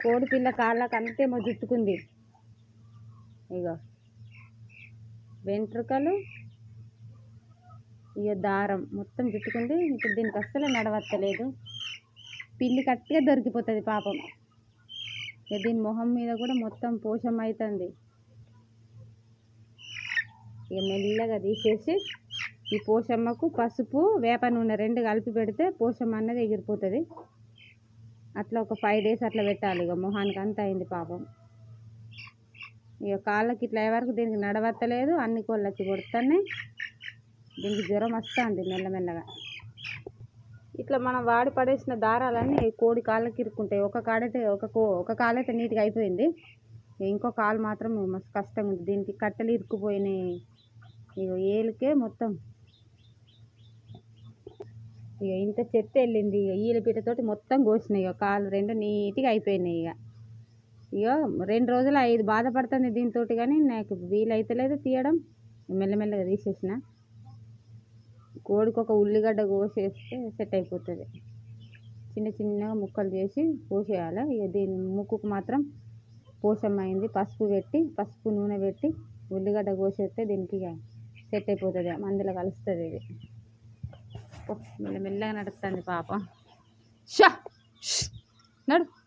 కోడి పిల్ల కాళ్ళకి అంతేమో జుట్టుకుంది ఇగో. వెంట్రుకలు ఇక దారం మొత్తం జుట్టుకుంది ఇప్పుడు దీనికి అస్సలు నడవత్తలేదు. పిల్లి కట్టిగా దొరికిపోతుంది పాపం. ఇక దీని మొహం మీద కూడా మొత్తం పోషం అవుతుంది ఇక మెల్లగా తీసేసి ఈ పోషమ్మకు పసుపు వేప నూనె రెండు కలిపి పెడితే పోషమ్మ అన్నది ఎగిరిపోతుంది. అట్లా ఒక ఫైవ్ డేస్ అట్లా పెట్టాలి. ఇక మొహానికి అంత అయింది పాపం. ఇక కాళ్ళకి ఇట్లా అయ్యే వరకు దీనికి నడవత్తలేదు. అన్ని కోళ్ళు వచ్చి కొడుతున్నాయి. దీనికి జ్వరం వస్తుంది మెల్లమెల్లగా. ఇట్లా మనం వాడి పడేసిన దారాలన్నీ కోడి కాళ్ళకి ఇరుక్కుంటాయి. ఒక కాడైతే ఒక కో ఒక కాలైతే నీట్గా అయిపోయింది. ఇంకో కాలు మాత్రం మస్తు కష్టంగా ఉంది దీనికి కట్టెలు ఇరుక్కుపోయినాయి. ఇక ఏలికే మొత్తం ఇక ఇంత చెత్త వెళ్ళింది. ఇక ఈల పీటతోటి మొత్తం కోసినాయి. ఇక కాలు రెండు నీట్గా అయిపోయినాయి ఇక ఇక రెండు రోజులు ఐదు బాధపడుతుంది దీంతో కానీ నాకు వీలైతలేదు తీయడం. మెల్లమెల్లగా తీసేసిన. కోడికి ఒక ఉల్లిగడ్డ కోసేస్తే సెట్ అయిపోతుంది. చిన్న చిన్నగా ముక్కలు చేసి పోసేయాలి ఇక దీని ముక్కుకు మాత్రం పోషమైంది పసుపు పెట్టి పసుపు నూనె పెట్టి ఉల్లిగడ్డ కోసేస్తే దీనికి ఇక సెట్ అయిపోతుంది. మందులో కలుస్తుంది ఇది. మెల్లమెల్లగా మెల్ల మెల్లగా నడుస్తుంది పాపం. షా! నడు.